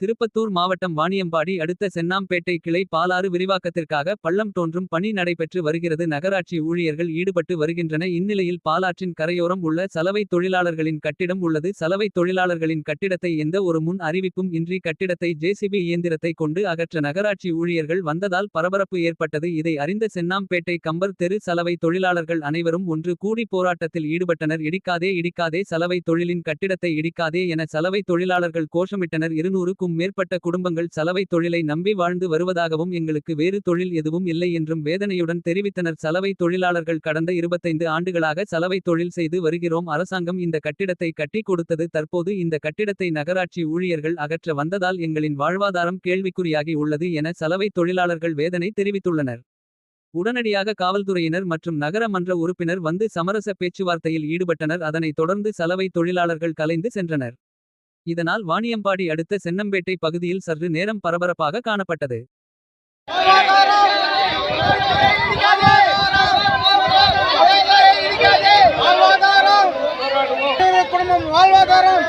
திருப்பத்தூர் மாவட்டம் வாணியம்பாடி அடுத்த சென்னாம்பேட்டை கிளை பாலாறு விரிவாக்கத்திற்காக பள்ளம் தோன்றும் பணி நடைபெற்று வருகிறது. நகராட்சி ஊழியர்கள் ஈடுபட்டு வருகின்றன. இந்நிலையில் பாலாற்றின் கரையோரம் உள்ள சலவை தொழிலாளர்களின் கட்டிடம் உள்ளது. சலவை தொழிலாளர்களின் கட்டிடத்தை எந்த ஒரு முன் அறிவிப்பும் இன்றி கட்டிடத்தை ஜேசிபி இயந்திரத்தை கொண்டு அகற்ற நகராட்சி ஊழியர்கள் வந்ததால் பரபரப்பு ஏற்பட்டது. இதை அறிந்த சென்னாம்பேட்டை கம்பர் தெரு சலவை தொழிலாளர்கள் அனைவரும் ஒன்று கூடி போராட்டத்தில் ஈடுபட்டனர். இடிக்காதே இடிக்காதே சலவை தொழிலின் கட்டிடத்தை இடிக்காதே என சலவை தொழிலாளர்கள் கோஷமிட்டனர். இருநூறுக்கும் மேற்பட்ட குடும்பங்கள் சலவை தொழிலை நம்பி வாழ்ந்து வருவதாகவும் எங்களுக்கு வேறு தொழில் எதுவும் இல்லை என்றும் வேதனையுடன் தெரிவித்தனர். சலவை தொழிலாளர்கள் கடந்த இருபத்தைந்து ஆண்டுகளாக சலவை தொழில் செய்து வருகிறோம். அரசாங்கம் இந்த கட்டிடத்தை கட்டி கொடுத்தது. தற்போது இந்த கட்டிடத்தை நகராட்சி ஊழியர்கள் அகற்ற வந்ததால் எங்களின் வாழ்வாதாரம் கேள்விக்குறியாகி உள்ளது என சலவை தொழிலாளர்கள் வேதனை தெரிவித்துள்ளனர். உடனடியாக காவல்துறையினர் மற்றும் நகர மன்ற உறுப்பினர் வந்து சமரச பேச்சுவார்த்தையில் ஈடுபட்டனர். அதனைத் தொடர்ந்து சலவை தொழிலாளர்கள் கலைந்து சென்றனர். இதனால் வாணியம்பாடி அடுத்த சென்னம்பேட்டை பகுதியில் சற்று நேரம் பரபரப்பாக காணப்பட்டது. குடும்பம் வாழ்வாதாரம்.